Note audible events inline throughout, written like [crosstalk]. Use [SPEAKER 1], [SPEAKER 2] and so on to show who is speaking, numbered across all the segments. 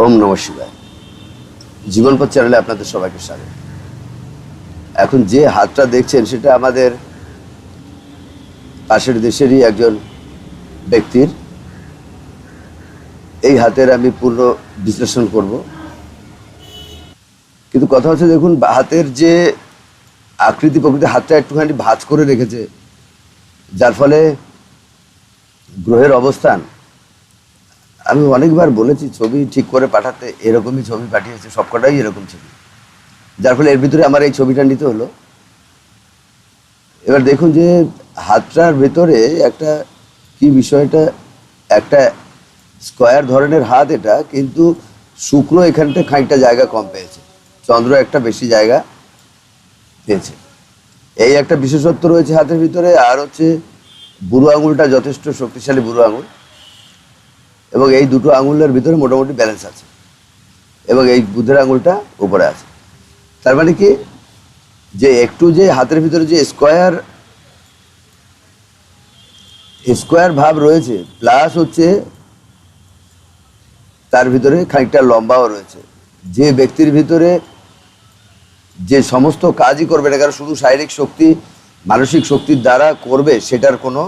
[SPEAKER 1] ওম নম শিবায়। জীবনপথ চ্যানেলে আপনাদের সবাইকে স্বাগত। এখন যে হাতটা দেখছেন, সেটা আমাদের পাশের দেশেরই একজন ব্যক্তির। এই হাতের আমি পূর্ণ বিশ্লেষণ করব। কিন্তু কথা হচ্ছে, দেখুন, হাতের যে আকৃতি প্রকৃতি, হাতটা একটুখানি ভাঁজ করে রেখেছে। যার ফলে গ্রহের অবস্থান আমি অনেকবার বলেছি ছবি ঠিক করে পাঠাতে, এরকমই ছবি পাঠিয়েছে, সবকটাই এরকম ছবি। যার ফলে এর ভিতরে আমার এই ছবিটা নিতে হলো। এবার দেখুন যে হাতটার ভেতরে একটা কি বিষয়টা, একটা স্কোয়ার ধরনের হাত এটা, কিন্তু শুক্র এখানটা খানিকটা জায়গা কম পেয়েছে। চন্দ্র একটা বেশি জায়গা পেয়েছে। এই একটা বিশেষত্ব রয়েছে হাতের ভিতরে, আর হচ্ছে বুড়ো আঙুলটা যথেষ্ট শক্তিশালী বুড়ো আঙুল। এবং এই দুটো আঙুলের ভিতরে মোটামুটি ব্যালেন্স আছে। এবং এই বুধের আঙুলটা উপরে আছে। তার মানে কি? যে একটু যে হাতের ভিতরে যে স্কোয়ার স্কোয়ার ভাব রয়েছে প্লাস হচ্ছে তার ভিতরে খানিকটা লম্বাও রয়েছে। যে ব্যক্তির ভিতরে যে সমস্ত কাজই করবে না কারণ শুধু শারীরিক শক্তি, মানসিক শক্তির দ্বারা করবে, সেটার কোনো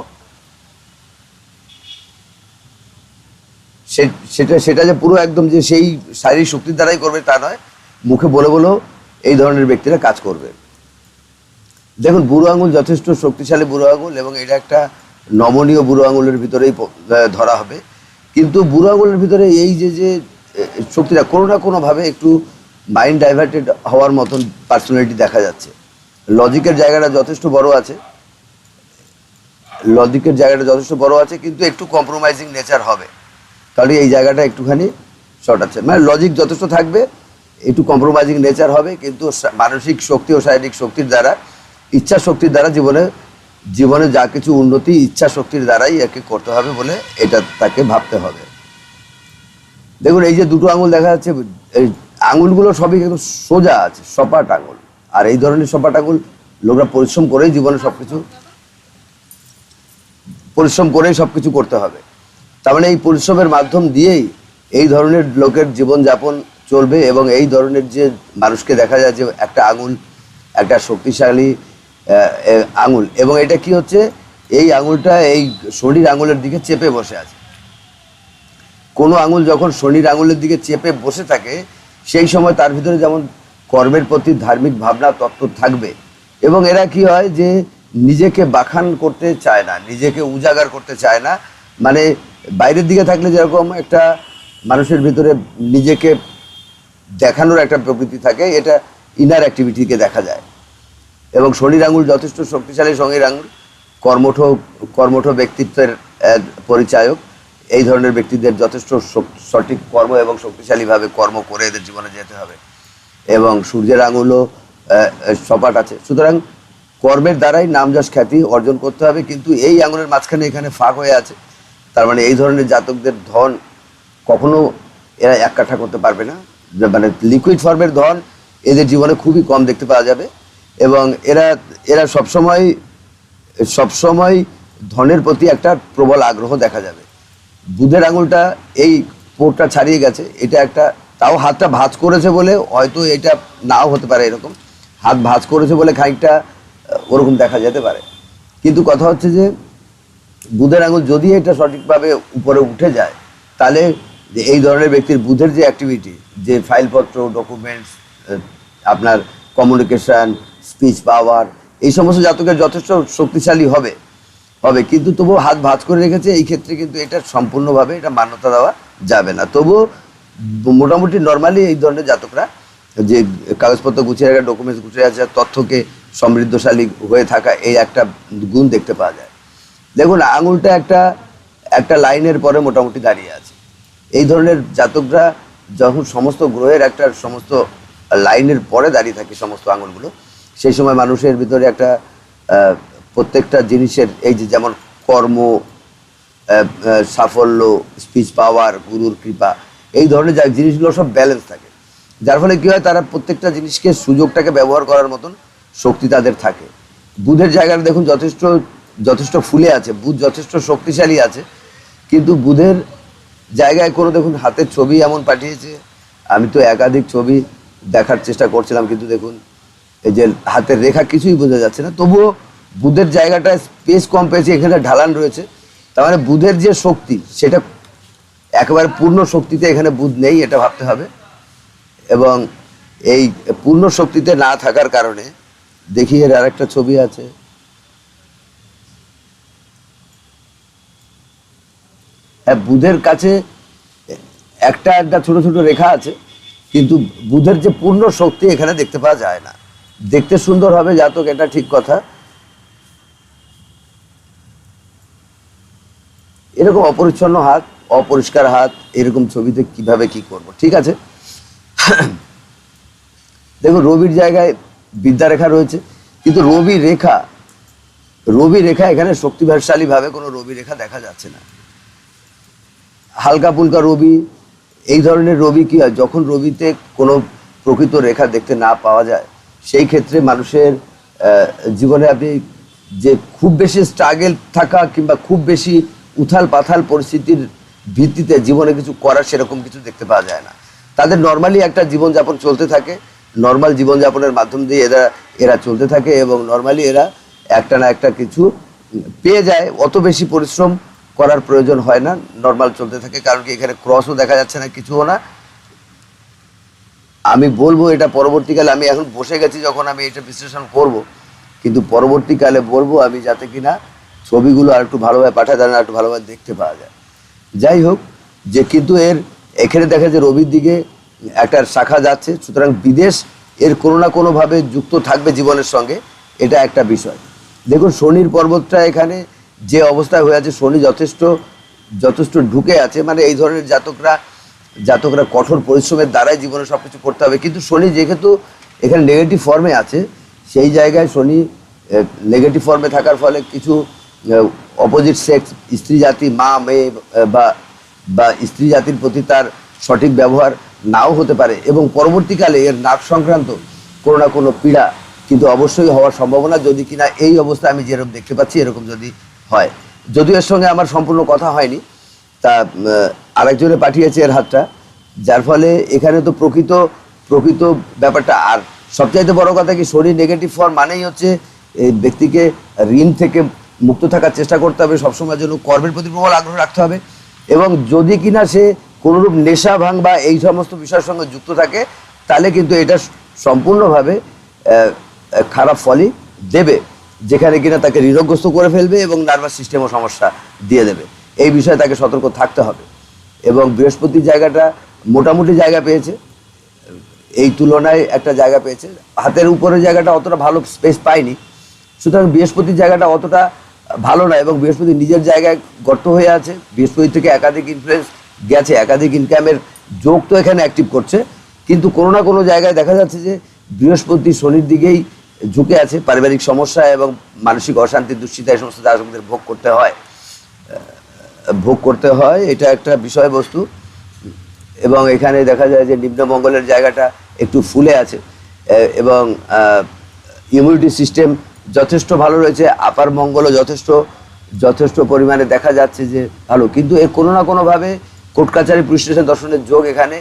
[SPEAKER 1] সেটা সেটা যে পুরো একদম যে সেই শারীরিক শক্তির দ্বারাই করবে তা নয়। মুখে বলে বলেও এই ধরনের ব্যক্তিরা কাজ করবে। দেখুন, বুড়ো আঙুল যথেষ্ট শক্তিশালী বুড়ো আঙুল এবং এটা একটা নমনীয় বুড়ো আঙুলের ভিতরেই ধরা হবে। কিন্তু বুড়ো আঙুলের ভিতরে এই যে যে শক্তিটা কোনো না কোনোভাবে একটু মাইন্ড ডাইভার্টেড হওয়ার মতন পার্সোনালিটি দেখা যাচ্ছে। লজিকের জায়গাটা যথেষ্ট বড় আছে। লজিকের জায়গাটা যথেষ্ট বড় আছে, কিন্তু একটু কম্প্রোমাইজিং নেচার হবে। তাহলে এই জায়গাটা একটুখানি শর্ট আছে। মানে লজিক যথেষ্ট থাকবে, একটু কম্প্রোমাইজিং নেচার হবে, কিন্তু মানসিক শক্তি ও শারীরিক শক্তির দ্বারা, ইচ্ছা শক্তির দ্বারা জীবনে জীবনে যা কিছু উন্নতি ইচ্ছা শক্তির দ্বারাই একে করতে হবে বলে এটা তাকে ভাবতে হবে। দেখুন, এই যে দুটো আঙুল দেখা যাচ্ছে, এই আঙুলগুলো সবই কিন্তু সোজা আছে, সপাট আঙুল। আর এই ধরনের সপাট আঙুল লোকরা পরিশ্রম করেই জীবনে সব কিছু পরিশ্রম করেই সব কিছু করতে হবে। তার মানে এই পরিশ্রমের মাধ্যম দিয়েই এই ধরনের লোকের জীবনযাপন চলবে এবং এই ধরনের যে মানুষকে দেখা যায় যে একটা আঙুল, একটা শক্তিশালী আঙুল। এবং এটা কি হচ্ছে? এই আঙুলটা এই শনির আঙুলের দিকে চেপে বসে আছে। কোনো আঙুল যখন শনির আঙুলের দিকে চেপে বসে থাকে, সেই সময় তার ভিতরে যেমন কর্মের প্রতি ধার্মিক ভাবনা, তত্ত্ব থাকবে। এবং এরা কি হয় যে নিজেকে বাখান করতে চায় না, নিজেকে উজাগার করতে চায় না। মানে বাইরের দিকে থাকলে যেরকম একটা মানুষের ভিতরে নিজেকে দেখানোর একটা প্রকৃতি থাকে, এটা ইনার অ্যাক্টিভিটিকে দেখা যায়। এবং শনির আঙুল যথেষ্ট শক্তিশালী শনির আঙুল, কর্মঠ কর্মঠ ব্যক্তিত্বের পরিচায়ক, এই ধরনের ব্যক্তিদের যথেষ্ট সঠিক কর্ম এবং শক্তিশালীভাবে কর্ম করে এদের জীবনে যেতে হবে। এবং সূর্যের আঙুলও সপাট আছে। সুতরাং কর্মের দ্বারাই নাম যশ খ্যাতি অর্জন করতে হবে, কিন্তু এই আঙুলের মাঝখানে এখানে ফাঁক হয়ে আছে। তার মানে এই ধরনের জাতকদের ধন কখনো এরা এক কাঠা করতে পারবে না। মানে লিকুইড ফর্মের ধন এদের জীবনে খুবই কম দেখতে পাওয়া যাবে এবং এরা এরা সবসময় সবসময় ধনের প্রতি একটা প্রবল আগ্রহ দেখা যাবে। বুধের আঙুলটা এই পোটটা ছাড়িয়ে গেছে, এটা একটা, তাও হাতটা ভাঁজ করেছে বলে হয়তো এটা নাও হতে পারে এরকম। হাত ভাঁজ করেছে বলে খানিকটা ওরকম দেখা যেতে পারে। কিন্তু কথা হচ্ছে যে বুধের আঙুল যদি এটা সঠিকভাবে উপরে উঠে যায়, তাহলে এই ধরনের ব্যক্তির বুধের যে অ্যাক্টিভিটি যে ফাইলপত্র ডকুমেন্টস আপনার কমিউনিকেশন স্পিচ পাওয়ার এই সমস্ত জাতকের যথেষ্ট শক্তিশালী হবে হবে। কিন্তু তবুও হাত ভাঁজ করে রেখেছে, এই ক্ষেত্রে কিন্তু এটা সম্পূর্ণভাবে এটা মান্যতা দেওয়া যাবে না। তবুও মোটামুটি নর্মালি এই ধরনের জাতকরা যে কাগজপত্র গুছিয়ে রাখা ডকুমেন্টস গুছিয়ে রাখা, তথ্যকে সমৃদ্ধশালী হয়ে থাকা, এই একটা গুণ দেখতে পাওয়া যায়। দেখুন, আঙুলটা একটা একটা লাইনের পরে মোটামুটি দাঁড়িয়ে আছে। এই ধরনের জাতকরা যখন সমস্ত গ্রহের একটা সমস্ত লাইনের পরে দাঁড়িয়ে থাকে সমস্ত আঙুলগুলো, সেই সময় মানুষের ভিতরে একটা প্রত্যেকটা জিনিসের এই যে যেমন কর্ম সাফল্য স্পিচ পাওয়ার গুরুর কৃপা, এই ধরনের যা জিনিসগুলো সব ব্যালেন্স থাকে। যার ফলে কী হয়, তারা প্রত্যেকটা জিনিসকে সুযোগটাকে ব্যবহার করার মতন শক্তি তাদের থাকে। বুধের জায়গাটা দেখুন যথেষ্ট যথেষ্ট ফুলে আছে, বুধ যথেষ্ট শক্তিশালী আছে, কিন্তু বুধের জায়গায় কোনো দেখুন হাতের ছবি এমন পাঠিয়েছে, আমি তো একাধিক ছবি দেখার চেষ্টা করছিলাম, কিন্তু দেখুন এই যে হাতের রেখা কিছুই বোঝা যাচ্ছে না, তবুও বুধের জায়গাটায় স্পেস কম পেয়েছে, এখানে ঢালান রয়েছে, তার মানে বুধের যে শক্তি, সেটা একেবারে পূর্ণ শক্তিতে এখানে বুধ নেই, এটা ভাবতে হবে, এবং এই পূর্ণ শক্তিতে না থাকার কারণে দেখি এর আরেকটা ছবি আছে বুধের কাছে একটা একটা ছোট ছোট রেখা আছে, কিন্তু বুধের যে পূর্ণ শক্তি এখানে দেখতে পাওয়া যায় না। দেখতে সুন্দর হবে, জাতক, এটা ঠিক কথা। এরকম অপরিচ্ছন্ন হাত, অপরিষ্কার হাত, এরকম ছবিতে কীভাবে কি করব, ঠিক আছে? দেখুন, রবির জায়গায় বিদ্যারেখা রয়েছে, কিন্তু রবি রেখা রবি রেখা এখানে শক্তিশালী ভাবে কোনো রবি রেখা দেখা যাচ্ছে না। হালকা ফুলকা রবি, এই ধরনের রবি কি হয়? যখন রবিতে কোনো প্রকৃত রেখা দেখতে না পাওয়া যায়, সেই ক্ষেত্রে মানুষের জীবনে আপনি যে খুব বেশি স্ট্রাগেল থাকা কিংবা খুব বেশি উথাল পাথাল পরিস্থিতির ভিত্তিতে জীবনে কিছু করার সেরকম কিছু দেখতে পাওয়া যায় না। তাদের নর্মালি একটা জীবনযাপন চলতে থাকে। নর্মাল জীবনযাপনের মাধ্যম দিয়ে এরা এরা চলতে থাকে এবং নর্মালি এরা একটা না একটা কিছু পেয়ে যায়। অত বেশি পরিশ্রম করার প্রয়োজন হয় না নর্মাল চলতে থাকে, কারণ কি এখানে ক্রসও দেখা যাচ্ছে না, কিছুও না। আমি বলব এটা পরবর্তীকালে, আমি এখন বসে গেছি যখন আমি এটা বিশ্লেষণ করব, কিন্তু পরবর্তীকালে বলব আমি যাতে কিনা ছবিগুলো আর একটু ভালোভাবে পাঠা যায় না একটু ভালোভাবে দেখতে পাওয়া যায়। যাই হোক, যে কিন্তু এর, এখানে দেখা যায় রবির দিকে একটা শাখা যাচ্ছে, সুতরাং বিদেশ এর কোনো না কোনোভাবে যুক্ত থাকবে জীবনের সঙ্গে, এটা একটা বিষয়। দেখুন, শনির পর্বতটা এখানে যে অবস্থায় হয়ে আছে শনি যথেষ্ট যথেষ্ট ঢুকে আছে। মানে এই ধরনের জাতকরা জাতকরা কঠোর পরিশ্রমের দ্বারাই জীবনে সব কিছু করতে হবে। কিন্তু শনি যেহেতু এখানে নেগেটিভ ফর্মে আছে, সেই জায়গায় শনি নেগেটিভ ফর্মে থাকার ফলে কিছু অপোজিট সেক্স স্ত্রী জাতি, মা, মেয়ে বা বা স্ত্রী জাতির প্রতি তার সঠিক ব্যবহার নাও হতে পারে। এবং পরবর্তীকালে এর নাক সংক্রান্ত কোনো না কোনো পীড়া কিন্তু অবশ্যই হওয়ার সম্ভাবনা। যদি কিনা এই অবস্থা আমি যেরকম দেখতে পাচ্ছি, এরকম যদি হয়। যদিও এর সঙ্গে আমার সম্পূর্ণ কথা হয়নি, তা আরেকজনে পাঠিয়েছে এর হাতটা, যার ফলে এখানে তো প্রকৃত প্রকৃত ব্যাপারটা, আর সবচাইতে বড় কথা কি, শরীর নেগেটিভ ফর্ম মানেই হচ্ছে, এই ব্যক্তিকে ঋণ থেকে মুক্ত থাকার চেষ্টা করতে হবে সবসময় জন্য কর্মের প্রতি প্রবল আগ্রহ রাখতে হবে, এবং যদি কিনা সে কোনোরূপ নেশা ভাঙ বা এই সমস্ত বিষয়ের সঙ্গে যুক্ত থাকে, তাহলে কিন্তু এটা সম্পূর্ণভাবে খারাপ ফলই দেবে। যেখানে কিনা তাকে ঋণগ্রস্ত করে ফেলবে এবং নার্ভাস সিস্টেমও সমস্যা দিয়ে দেবে। এই বিষয়ে তাকে সতর্ক থাকতে হবে। এবং বৃহস্পতির জায়গাটা মোটামুটি জায়গা পেয়েছে। এই তুলনায় একটা জায়গা পেয়েছে। হাতের উপরের জায়গাটা অতটা ভালো স্পেস পায়নি। সুতরাং বৃহস্পতির জায়গাটা অতটা ভালো না এবং বৃহস্পতি নিজের জায়গায় গর্ত হয়ে আছে। বৃহস্পতি থেকে একাধিক ইনফ্লুয়েন্স গেছে। একাধিক ইনকামের যোগ তো এখানে অ্যাক্টিভ করছে। কিন্তু কোনো না কোনো জায়গায় দেখা যাচ্ছে যে বৃহস্পতি শনির দিকেই ঝুঁকে আছে, পারিবারিক সমস্যা এবং মানসিক অশান্তি, দুশ্চিন্তা, এই সমস্ত জাতকদের ভোগ করতে হয়। ভোগ করতে হয়, এটা একটা বিষয়বস্তু। এবং এখানে দেখা যায় যে নিম্নমঙ্গলের জায়গাটা একটু ফুলে আছে। এবং ইমিউনিটি সিস্টেম যথেষ্ট ভালো রয়েছে, আপার মঙ্গলও যথেষ্ট যথেষ্ট পরিমাণে দেখা যাচ্ছে যে ভালো। কিন্তু এর কোনো না কোনোভাবে কোর্ট কাছারি পুলিশ স্টেশন দর্শনের যোগ এখানে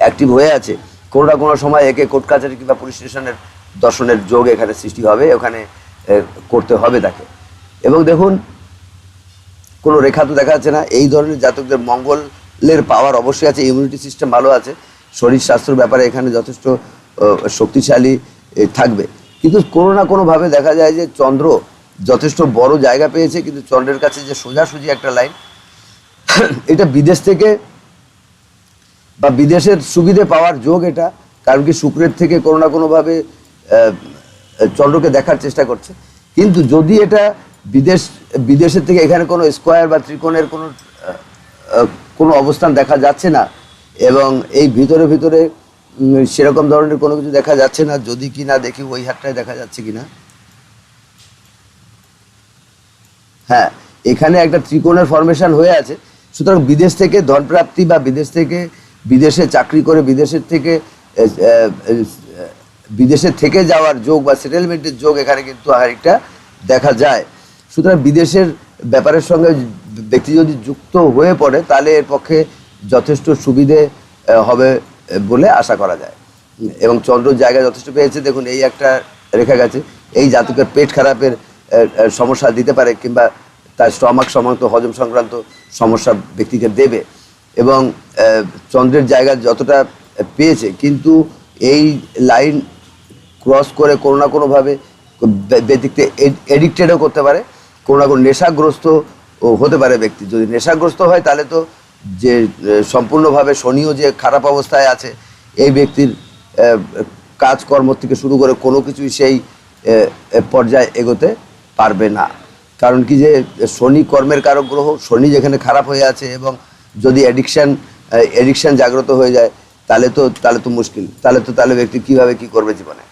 [SPEAKER 1] অ্যাক্টিভ হয়ে আছে। কোনো না কোনো সময় একে কোর্ট কাছারি কিংবা পুলিশ স্টেশনের দর্শনের যোগ এখানে সৃষ্টি হবে, ওখানে করতে হবে তাকে। এবং দেখুন, কোনো রেখা তো দেখা যাচ্ছে না, এই ধরনের জাতকদের মঙ্গলের পাওয়ার অবশ্যই আছে ইমিউনিটি সিস্টেম ভালো আছে, শরীর স্বাস্থ্যর ব্যাপারে এখানে যথেষ্ট শক্তিশালী থাকবে। কিন্তু কোনো না কোনোভাবে দেখা যায় যে চন্দ্র যথেষ্ট বড় জায়গা পেয়েছে, কিন্তু চন্দ্রের কাছে যে সোজাসুজি একটা লাইন, এটা বিদেশ থেকে বা বিদেশের সুবিধে পাওয়ার যোগ এটা, কারণ কি শুক্রের থেকে কোনো না কোনোভাবে চন্দ্রকে দেখার চেষ্টা করছে। কিন্তু যদি এটা বিদেশ, বিদেশের থেকে এখানে কোনো স্কোয়ার বা ত্রিকোণের কোনো কোনো অবস্থান দেখা যাচ্ছে না, এবং এই ভিতরে ভিতরে সেরকম ধরনের কোনো কিছু দেখা যাচ্ছে না, যদি কি না দেখি ওই হাতটায় দেখা যাচ্ছে কি না হ্যাঁ এখানে একটা ত্রিকোণের ফরমেশন হয়ে আছে। সুতরাং বিদেশ থেকে ধনপ্রাপ্তি বা বিদেশ থেকে, বিদেশে চাকরি করে বিদেশের থেকে বিদেশে থেকে যাওয়ার যোগ বা সেটেলমেন্টের যোগ এখানে কিন্তু আরেকটা দেখা যায়। সুতরাং বিদেশের ব্যাপারের সঙ্গে ব্যক্তি যদি যুক্ত হয়ে পড়ে, তাহলে এর পক্ষে যথেষ্ট সুবিধে হবে বলে আশা করা যায়। এবং চন্দ্র জায়গা যথেষ্ট পেয়েছে। দেখুন, এই একটা রেখা গেছে। এই জাতকের পেট খারাপের সমস্যা দিতে পারে কিংবা তার স্টমাক সংক্রান্ত হজম সংক্রান্ত সমস্যা ব্যক্তিকে দেবে। এবং চন্দ্রের জায়গা যতটা পেয়েছে, কিন্তু এই লাইন ক্রস করে কোনো না কোনোভাবে ব্যক্তিকে এডিক্টেডও করতে পারে, কোনো না কোনো নেশাগ্রস্ত হতে পারে ব্যক্তি। যদি নেশাগ্রস্ত হয়, তাহলে তো যে সম্পূর্ণভাবে শনিও যে খারাপ অবস্থায় আছে, এই ব্যক্তির কাজকর্ম থেকে শুরু করে কোনো কিছুই সেই পর্যায়ে এগোতে পারবে না। কারণ কি যে, শনি কর্মের কারক গ্রহ, শনি যেখানে খারাপ হয়ে আছে এবং যদি অ্যাডিকশান অ্যাডিকশান জাগ্রত হয়ে যায়, তাহলে তো তাহলে তো মুশকিল। তাহলে তো, তাহলে ব্যক্তি কীভাবে কি করবে জীবনে?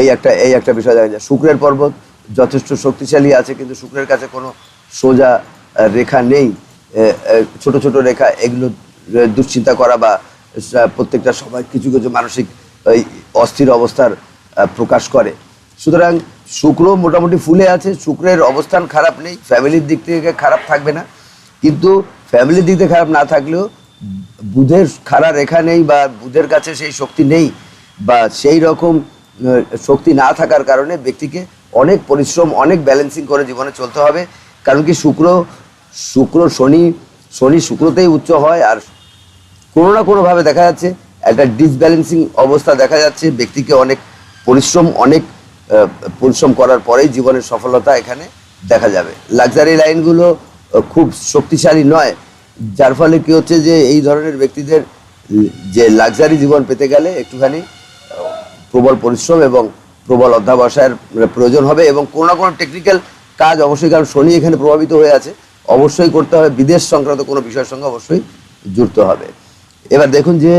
[SPEAKER 1] এই একটা এই একটা বিষয় দেখা যায়। শুক্রের পর্বত যথেষ্ট শক্তিশালী আছে, কিন্তু শুক্রের কাছে কোনো সোজা রেখা নেই। ছোট ছোট রেখা, এগুলো দুশ্চিন্তা করা বা প্রত্যেকটা সময় কিছু কিছু মানসিক অস্থির অবস্থার প্রকাশ করে। সুতরাং শুক্র মোটামুটি ফুলে আছে, শুক্রের অবস্থান খারাপ নেই, ফ্যামিলির দিক থেকে খারাপ থাকবে না। কিন্তু ফ্যামিলির দিক থেকে খারাপ না থাকলেও বুধের খাড়া রেখা নেই বা বুধের কাছে সেই শক্তি নেই বা সেই রকম শক্তি না থাকার কারণে ব্যক্তিকে অনেক পরিশ্রম, অনেক ব্যালেন্সিং করে জীবনে চলতে হবে। কারণ কি শুক্র শুক্র, শনি শনি শুক্রতেই উচ্চ হয় আর কোনো না কোনোভাবে দেখা যাচ্ছে একটা ডিসব্যালেন্সিং অবস্থা দেখা যাচ্ছে। ব্যক্তিকে অনেক পরিশ্রম অনেক পরিশ্রম করার পরেই জীবনের সফলতা এখানে দেখা যাবে। লাক্সারি লাইনগুলো খুব শক্তিশালী নয়। যার ফলে কী হচ্ছে যে এই ধরনের ব্যক্তিদের যে লাক্সারি জীবন পেতে গেলে একটুখানি প্রবল পরিশ্রম এবং প্রবল অধ্যাবসায়ের প্রয়োজন হবে এবং কোনো না কোনো টেকনিক্যাল কাজ অবশ্যই, কারণ শনি এখানে প্রভাবিত হয়ে আছে। অবশ্যই করতে হবে। বিদেশ সংক্রান্ত কোনো বিষয়ের সঙ্গে অবশ্যই যুক্ত হবে। এবার দেখুন যে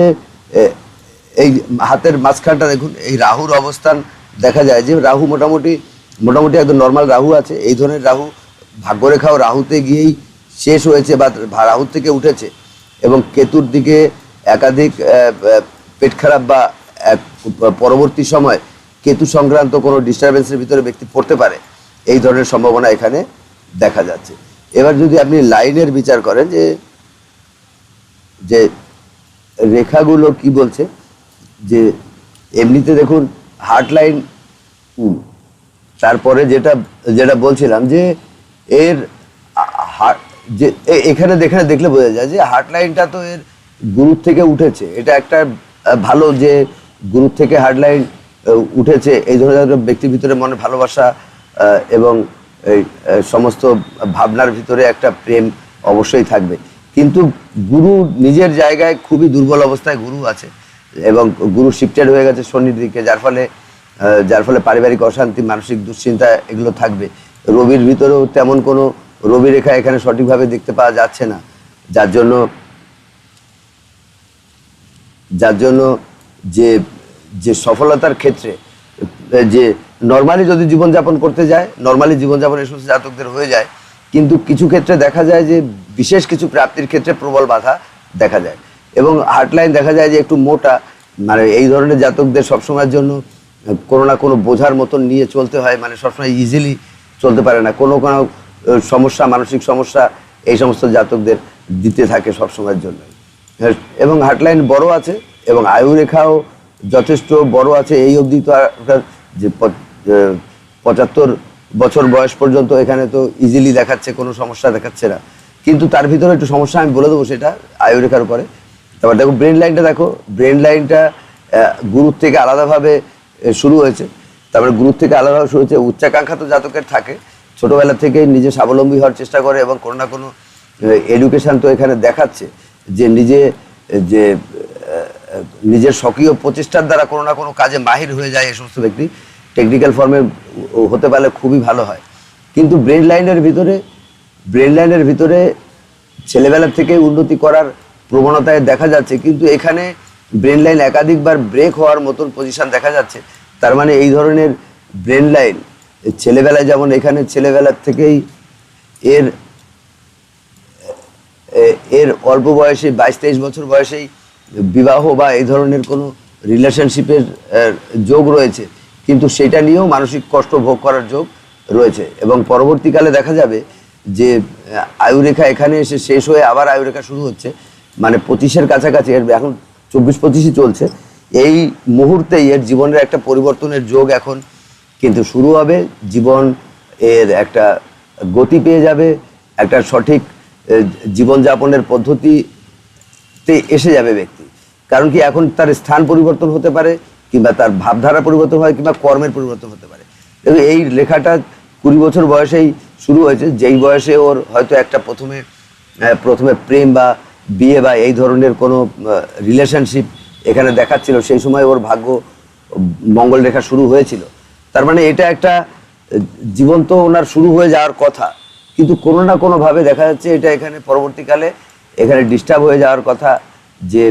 [SPEAKER 1] এই হাতের মাঝখানটা দেখুন, এই রাহুর অবস্থান দেখা যায় যে, রাহু মোটামুটি মোটামুটি একদম নর্মাল রাহু আছে। এই ধরনের রাহু ভাগ্যরেখাও রাহুতে গিয়েই শেষ হয়েছে বা রাহুর থেকে উঠেছে। এবং কেতুর দিকে একাধিক পেট খারাপ বা পরবর্তী সময় কেতু সংক্রান্ত কোনো ডিস্টারবেন্সের ভিতরে ব্যক্তি পড়তে পারে। এই ধরনের সম্ভাবনা এখানে দেখা যাচ্ছে। এবার যদি আপনি লাইনের বিচার করেন যে যে রেখাগুলো কি বলছে, যে এমনিতে দেখুন হার্ট লাইন তারপরে যেটা যেটা বলছিলাম যে এর যে এখানে দেখে, দেখলে বোঝা যায় যে হার্ট লাইনটা তো এর গুরুর থেকে উঠেছে। এটা একটা ভালো যে গুরুর থেকে হার্ডলাইন উঠেছে, এই ধরনের ব্যক্তির ভিতরে মনে ভালোবাসা এবং সমস্ত ভাবনার ভিতরে একটা প্রেম অবশ্যই থাকবে। কিন্তু গুরু নিজের জায়গায় খুবই দুর্বল অবস্থায় গুরু আছে, এবং গুরু শিফটেড হয়ে গেছে শনির দিকে, যার ফলে যার ফলে পারিবারিক অশান্তি, মানসিক দুশ্চিন্তা এগুলো থাকবে। রবির ভিতরেও তেমন কোনো রবি রেখা এখানে সঠিকভাবে দেখতে পাওয়া যাচ্ছে না। যার জন্য যার জন্য যে যে সফলতার ক্ষেত্রে যে নর্মালি যদি জীবনযাপন করতে যায় নর্মালি জীবনযাপন এই সমস্ত জাতকদের হয়ে যায়, কিন্তু কিছু ক্ষেত্রে দেখা যায় যে বিশেষ কিছু প্রাপ্তির ক্ষেত্রে প্রবল বাধা দেখা যায়। এবং হার্টলাইন দেখা যায় যে একটু মোটা মানে এই ধরনের জাতকদের সবসময়ের জন্য কোনো না কোনো বোঝার মতন নিয়ে চলতে হয় মানে সবসময় ইজিলি চলতে পারে না। কোনো কোনো সমস্যা, মানসিক সমস্যা এই সমস্ত জাতকদের দিতে থাকে সবসময়ের জন্য এবং হার্টলাইন বড় আছে, এবং আয়ু রেখাও যথেষ্ট বড় আছে। এই অবধি তো আর যে পঁচাত্তর বছর বয়স পর্যন্ত এখানে তো ইজিলি দেখাচ্ছে, কোনো সমস্যা দেখাচ্ছে না। কিন্তু তার ভিতরে একটু সমস্যা আমি বলে দেবো সেটা আয়ু রেখার উপরে। তারপর দেখো ব্রেন লাইনটা দেখো ব্রেন লাইনটা গুরুর থেকে আলাদাভাবে শুরু হয়েছে। তারপরে গুরুর থেকে আলাদাভাবে শুরু হয়েছে। উচ্চাকাঙ্ক্ষা তো জাতকের থাকে। ছোটবেলা থেকে নিজে স্বাবলম্বী হওয়ার চেষ্টা করে এবং কোনো না কোনো এডুকেশন তো এখানে দেখাচ্ছে যে নিজে যে নিজের স্বকীয় প্রচেষ্টার দ্বারা কোনো না কোনো কাজে মাহির হয়ে যায় এই সমস্ত ব্যক্তি। টেকনিক্যাল ফর্মে হতে পারলে খুবই ভালো হয়। কিন্তু ব্রেন লাইনের ভিতরে ব্রেন লাইনের ভিতরে ছেলেবেলা থেকে উন্নতি করার প্রবণতায় দেখা যাচ্ছে, কিন্তু এখানে ব্রেন লাইন একাধিকবার ব্রেক হওয়ার মতন পজিশন দেখা যাচ্ছে। তার মানে এই ধরনের ব্রেন লাইন ছেলেবেলায় যেমন এখানে ছেলেবেলার থেকেই এর এর অল্প বয়সে, বাইশ তেইশ বছর বয়সেই বিবাহ বা এই ধরনের কোনো রিলেশনশিপের যোগ রয়েছে। কিন্তু সেটা নিয়েও মানসিক কষ্ট ভোগ করার যোগ রয়েছে। এবং পরবর্তীকালে দেখা যাবে যে আয়ুরেখা এখানে এসে শেষ হয়ে আবার আয়ুরেখা শুরু হচ্ছে। মানে পঁচিশের কাছাকাছি, এর এখন চব্বিশ পঁচিশই চলছে। এই মুহূর্তেই এর জীবনের একটা পরিবর্তনের যোগ এখন কিন্তু শুরু হবে। জীবন এর একটা গতি পেয়ে যাবে। একটা সঠিক জীবনযাপনের পদ্ধতিতে এসে যাবে ব্যক্তি। কারণ কি এখন তার স্থান পরিবর্তন হতে পারে কিংবা তার ভাবধারা পরিবর্তন হয় কিংবা কর্মের পরিবর্তন হতে পারে। এই লেখাটা কুড়ি বছর বয়সেই শুরু হয়েছে, যেই বয়সে ওর হয়তো একটা প্রথমে প্রথমে প্রেম বা বিয়ে বা এই ধরনের কোনো রিলেশনশিপ এখানে দেখাচ্ছিল, সেই সময় ওর ভাগ্য মঙ্গল রেখা শুরু হয়েছিল। তার মানে এটা একটা জীবন তো ওনার শুরু হয়ে যাওয়ার কথা। কিন্তু কোনো না কোনোভাবে দেখা যাচ্ছে এটা এখানে পরবর্তীকালে এখানে ডিস্টার্ব হয়ে যাওয়ার কথা যে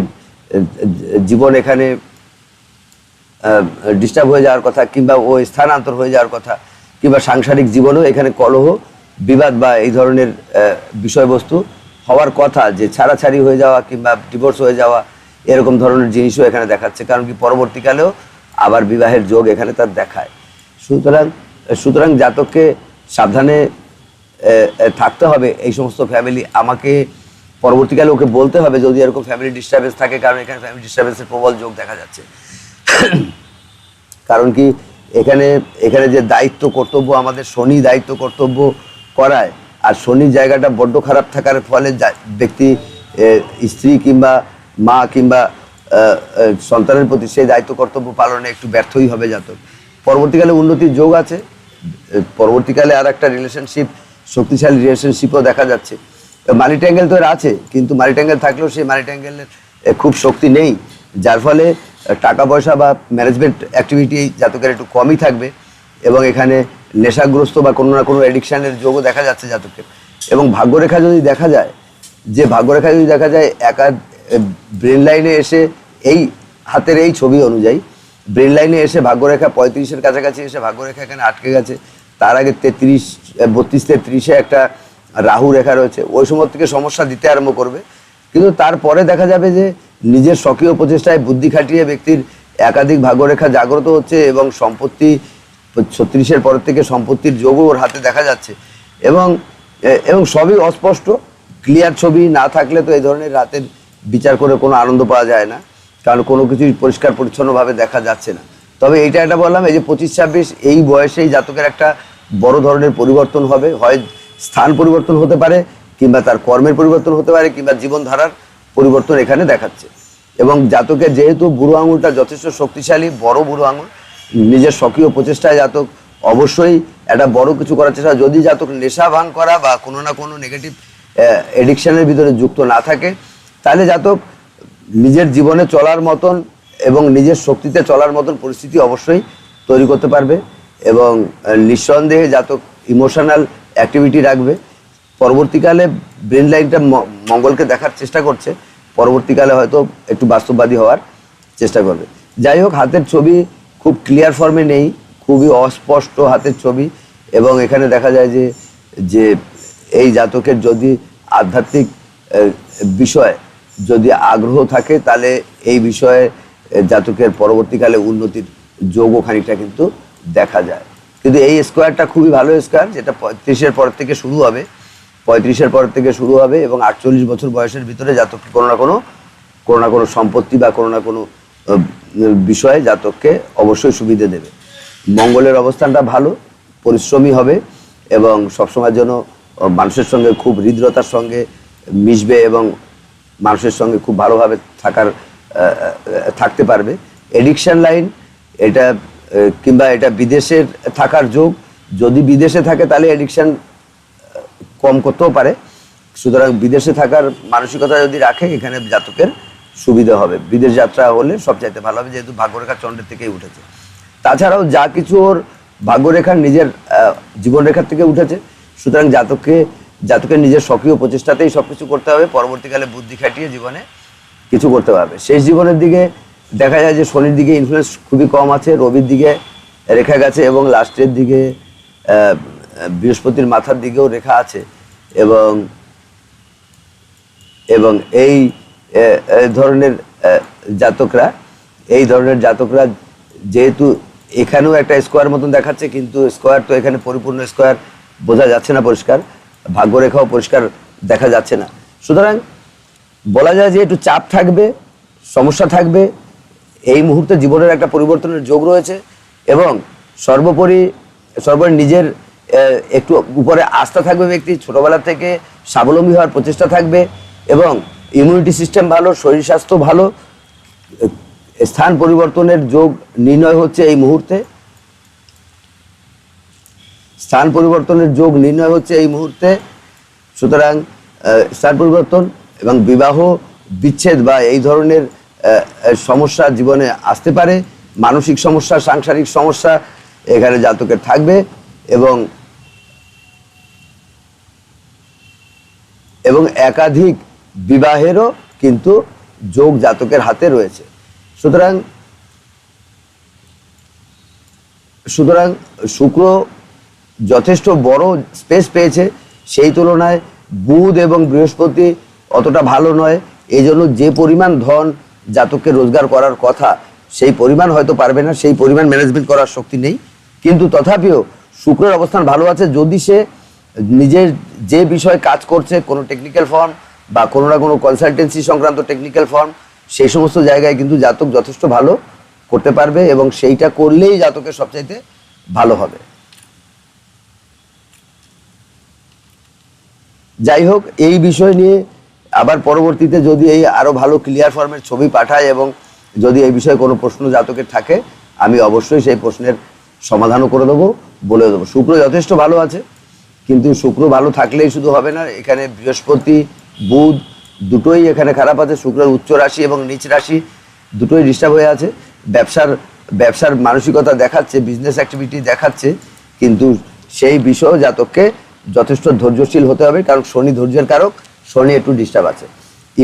[SPEAKER 1] জীবন এখানে ডিস্টার্ব হয়ে যাওয়ার কথা কিংবা ও স্থানান্তর হয়ে যাওয়ার কথা কিংবা সাংসারিক জীবনেও এখানে কলহ, বিবাদ বা এই ধরনের বিষয়বস্তু হওয়ার কথা যে ছাড়াছাড়ি হয়ে যাওয়া কিংবা ডিভোর্স হয়ে যাওয়া এরকম ধরনের জিনিসও এখানে দেখাচ্ছে। কারণ কি পরবর্তীকালেও আবার বিবাহের যোগ এখানে তার দেখায়। সুতরাং সুতরাং জাতককে সাবধানে থাকতে হবে। এই সমস্ত ফ্যামিলি আমাকে পরবর্তীকালে ওকে বলতে হবে যদি এরকম ফ্যামিলি ডিস্টারবেন্স থাকে, কারণ এখানে ফ্যামিলি ডিস্টারবেন্সের প্রবল যোগ দেখা যাচ্ছে। [clears throat] কারণ কি, এখানে এখানে যে দায়িত্ব কর্তব্য, আমাদের শনি দায়িত্ব কর্তব্য করায়, আর শনির জায়গাটা বড্ড খারাপ থাকার ফলে ব্যক্তি স্ত্রী কিংবা মা কিংবা সন্তানের প্রতি সেই দায়িত্ব কর্তব্য পালনে একটু ব্যর্থই হবে জাতক। পরবর্তীকালে উন্নতির যোগ আছে। পরবর্তীকালে আর একটা রিলেশনশিপ শক্তিশালী রিলেশনশিপও দেখা যাচ্ছে। মানি ট্যাঙ্গেল তো এর আছে, কিন্তু মানি ট্যাঙ্গেল থাকলেও সেই মানি ট্যাঙ্গেলের খুব শক্তি নেই। যার ফলে টাকা পয়সা বা ম্যানেজমেন্ট অ্যাক্টিভিটি জাতকের একটু কমই থাকবে এবং এখানে নেশাগ্রস্ত বা কোনো না কোনো অ্যাডিকশানের যোগও দেখা যাচ্ছে জাতকের এবং ভাগ্যরেখা যদি দেখা যায়, যে ভাগ্যরেখা যদি দেখা যায়, একা ব্রেন লাইনে এসে এই হাতের এই ছবি অনুযায়ী ব্রেন লাইনে এসে ভাগ্যরেখা পঁয়ত্রিশের কাছাকাছি এসে ভাগ্যরেখা এখানে আটকে গেছে, তার আগে তেত্রিশ বত্রিশ তেত্রিশে একটা রাহু রেখা রয়েছে, ওই সময় থেকে সমস্যা দিতে আরম্ভ করবে। কিন্তু তারপরে দেখা যাবে যে নিজের স্বকীয় প্রচেষ্টায় বুদ্ধি খাটিয়ে ব্যক্তির একাধিক ভাগ্যরেখা জাগ্রত হচ্ছে এবং সম্পত্তি, ছত্রিশের পর থেকে সম্পত্তির যোগও ওর হাতে দেখা যাচ্ছে। এবং এবং সবই অস্পষ্ট ক্লিয়ার ছবি না থাকলে তো এই ধরনের রাতের বিচার করে কোনো আনন্দ পাওয়া যায় না, কারণ কোনো কিছুই পরিষ্কার পরিচ্ছন্নভাবে দেখা যাচ্ছে না। তবে এইটা একটা বললাম, এই যে পঁচিশ ছাব্বিশ, এই বয়সেই জাতকের একটা বড় ধরনের পরিবর্তন হবে। হয় স্থান পরিবর্তন হতে পারে, কিংবা তার কর্মের পরিবর্তন হতে পারে, কিংবা জীবনধারার পরিবর্তন এখানে দেখাচ্ছে। এবং জাতকের যেহেতু বুড়ো আঙুলটা যথেষ্ট শক্তিশালী, বড় বুড়ো আঙুল, নিজের স্বকীয় প্রচেষ্টায় জাতক অবশ্যই একটা বড় কিছু করার চেষ্টা, যদি জাতক নেশা ভাঙ করা বা কোনো না কোনো নেগেটিভ এডিকশানের ভিতরে যুক্ত না থাকে, তাহলে জাতক নিজের জীবনে চলার মতন এবং নিজের শক্তিতে চলার মতন পরিস্থিতি অবশ্যই তৈরি করতে পারবে। এবং নিঃসন্দেহে জাতক ইমোশনাল অ্যাক্টিভিটি রাখবে। পরবর্তীকালে ব্রেন লাইনটা মঙ্গলকে দেখার চেষ্টা করছে। পরবর্তীকালে হয়তো একটু বাস্তববাদী হওয়ার চেষ্টা করবে। যাই হোক, হাতের ছবি খুব ক্লিয়ার ফর্মে নেই, খুবই অস্পষ্ট হাতের ছবি এবং এখানে দেখা যায় যে যে এই জাতকের যদি আধ্যাত্মিক বিষয় যদি আগ্রহ থাকে, তাহলে এই বিষয়ে জাতকের পরবর্তীকালে উন্নতির যোগও খানিকটা কিন্তু দেখা যায়। কিন্তু এই স্কোয়ারটা খুবই ভালো স্কোয়ার যেটা পঁয়ত্রিশের পর থেকে শুরু হবে। পঁয়ত্রিশের পর থেকে শুরু হবে এবং আটচল্লিশ বছর বয়সের ভিতরে জাতককে কোনো না কোনো কোনো না কোনো সম্পত্তি বা কোনো না কোনো বিষয়ে জাতককে অবশ্যই সুবিধে দেবে। মঙ্গলের অবস্থানটা ভালো, পরিশ্রমী হবে এবং সবসময়ের জন্য মানুষের সঙ্গে খুব হৃদ্রতার সঙ্গে মিশবে এবং মানুষের সঙ্গে খুব ভালোভাবে থাকার থাকতে পারবে। এডিকশন লাইন এটা কিংবা এটা বিদেশের থাকার যোগ, যদি বিদেশে থাকে তাহলে অ্যাডিকশান কম করতেও পারে। সুতরাং বিদেশে থাকার মানসিকতা যদি রাখে, এখানে জাতকের সুবিধা হবে। বিদেশ যাত্রা হলে সবচাইতে ভালো হবে, যেহেতু ভাগ্যরেখা চন্দ্রের থেকেই উঠেছে। তাছাড়াও যা কিছু ওর ভাগ্যরেখার নিজের জীবনরেখার থেকে উঠেছে, সুতরাং জাতককে, জাতকের নিজের স্বকীয় প্রচেষ্টাতেই সব কিছু করতে হবে। পরবর্তীকালে বুদ্ধি খাটিয়ে জীবনে কিছু করতে পারবে শেষ জীবনের দিকে দেখা যায় যে শনির দিকে ইনফ্লুয়েন্স খুবই কম আছে, রবির দিকে রেখা গেছে এবং লাস্টের দিকে বৃহস্পতির মাথার দিকেও রেখা আছে এবং এবং এই ধরনের জাতকরা, এই ধরনের জাতকরা যেহেতু এখানেও একটা স্কোয়ার মতন দেখাচ্ছে, কিন্তু স্কোয়ার তো এখানে পরিপূর্ণ স্কোয়ার বোঝা যাচ্ছে না পরিষ্কার, ভাগ্যরেখাও পরিষ্কার দেখা যাচ্ছে না। সুতরাং বলা যায় যে একটু চাপ থাকবে, সমস্যা থাকবে এই মুহূর্তে জীবনের একটা পরিবর্তনের যোগ রয়েছে এবং সর্বোপরি সর্বোপরি নিজের একটু উপরে আস্থা থাকবে ব্যক্তি, ছোটবেলা থেকে স্বাবলম্বী হওয়ার প্রচেষ্টা থাকবে এবং ইমিউনিটি সিস্টেম ভালো, শরীর স্বাস্থ্য ভালো স্থান পরিবর্তনের যোগ নির্ণয় হচ্ছে এই মুহূর্তে। স্থান পরিবর্তনের যোগ নির্ণয় হচ্ছে এই মুহূর্তে। সুতরাং স্থান পরিবর্তন এবং বিবাহ বিচ্ছেদ বা এই ধরনের সমস্যা জীবনে আসতে পারে, মানসিক সমস্যা, সাংসারিক সমস্যা এখানে জাতকের থাকবে এবং এবং একাধিক বিবাহেরও কিন্তু যোগ জাতকের হাতে রয়েছে। সুতরাং সুতরাং শুক্র যথেষ্ট বড় স্পেস পেয়েছে, সেই তুলনায় বুধ এবং বৃহস্পতি অতটা ভালো নয় এই যে পরিমাণ ধন জাতককে রোজগার করার কথা, সেই পরিমাণ হয়তো পারবে না, সেই পরিমাণ ম্যানেজমেন্ট করার শক্তি নেই। কিন্তু তথাপিও শুক্রের অবস্থান ভালো আছে, যদি সে নিজের যে বিষয়ে কাজ করছে, কোনো টেকনিক্যাল ফর্ম বা কোনো না কোনো কনসালটেন্সি সংক্রান্ত টেকনিক্যাল ফর্ম সেই সমস্ত জায়গায় কিন্তু জাতক যথেষ্ট ভালো করতে পারবে এবং সেইটা করলেই জাতকের সবচাইতে ভালো হবে। যাই হোক, এই বিষয় নিয়ে আবার পরবর্তীতে যদি এই আরও ভালো ক্লিয়ার ফর্মের ছবি পাঠায় এবং যদি এই বিষয়ে কোনো প্রশ্ন জাতকের থাকে, আমি অবশ্যই সেই প্রশ্নের সমাধানও করে দেবো বলে দেবো। শুক্র যথেষ্ট ভালো আছে, কিন্তু শুক্র ভালো থাকলেই শুধু হবে না, এখানে বৃহস্পতি, বুধ দুটোই এখানে খারাপ আছে, শুক্রের উচ্চ রাশি এবং নিচ রাশি দুটোই ডিস্টার্ব হয়ে আছে। ব্যবসার ব্যবসার মানসিকতা দেখাচ্ছে বিজনেস অ্যাক্টিভিটি দেখাচ্ছে, কিন্তু সেই বিষয়েও জাতককে যথেষ্ট ধৈর্যশীল হতে হবে, কারণ শনি ধৈর্যের কারক শনি একটু ডিস্টার্ব আছে।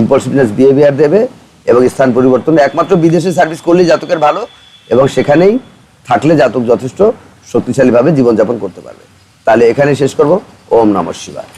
[SPEAKER 1] ইম্পলসিভনেস বিহেভিয়ার দেবে এবং স্থান পরিবর্তন একমাত্র বিদেশে সার্ভিস করলেই জাতকের ভালো এবং সেখানেই থাকলে জাতক যথেষ্ট শক্তিশালীভাবে জীবনযাপন করতে পারবে। তাহলে এখানে শেষ করব। ওম নমঃ শিবায়।